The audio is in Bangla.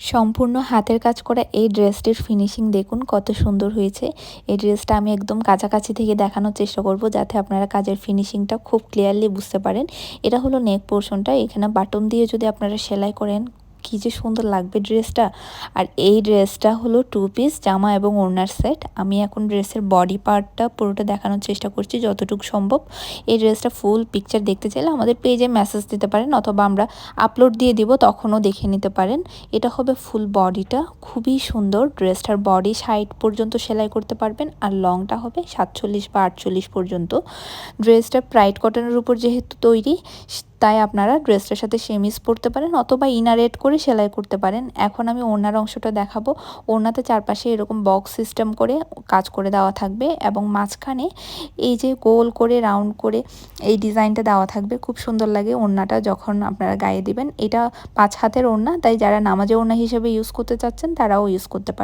সম্পূর্ণ হাতের কাজ করা এই ড্রেসটির ফিনিশিং দেখুন, কত সুন্দর হয়েছে। এই ড্রেসটা আমি একদম কাছাকাছি থেকে দেখানোর চেষ্টা করব যাতে আপনারা কাজের ফিনিশিংটা খুব ক্লিয়ারলি বুঝতে পারেন। এটা হলো নেক পোর্শনটা এখানে বাটন দিয়ে যদি আপনারা সেলাই করেন কী যে সুন্দর লাগবে ড্রেসটা। আর এই ড্রেসটা হলো টু পিস জামা এবং ওড়নার সেট আমি এখন ড্রেসের বডি পার্টটা পুরোটা দেখানোর চেষ্টা করছি যতটুকু সম্ভব। এই ড্রেসটা ফুল পিকচার দেখতে চাইলে আমাদের পেজে মেসেজ দিতে পারেন অথবা আমরা আপলোড দিয়ে দিব, তখনও দেখে নিতে পারেন। এটা হবে ফুল বডিটা খুবই সুন্দর। ড্রেসটার বডি সাইড পর্যন্ত সেলাই করতে পারবেন আর লংটা হবে সাতচল্লিশ বা আটচল্লিশ পর্যন্ত। ড্রেসটা প্রাইড কটনের উপর যেহেতু তৈরি তাই আপনারা ড্রেসটার সাথে সেমিস পরতে পারেন অথবা ইনারেট করে সেলাই করতে পারেন। এখন আমি ওড়নার অংশটা দেখাবো। ওড়নাতে চারপাশে এরকম বক্স সিস্টেম করে কাজ করে দেওয়া থাকবে এবং মাঝখানে এই যে গোল করে রাউন্ড করে এই ডিজাইনটা দেওয়া থাকবে। খুব সুন্দর লাগে ওড়নাটা যখন আপনারা গায়ে দিবেন। এটা পাঁচ হাতের ওড়না, তাই যারা নামাজে ওড়না হিসেবে ইউজ করতে চাচ্ছেন তারাও ইউজ করতে পারবে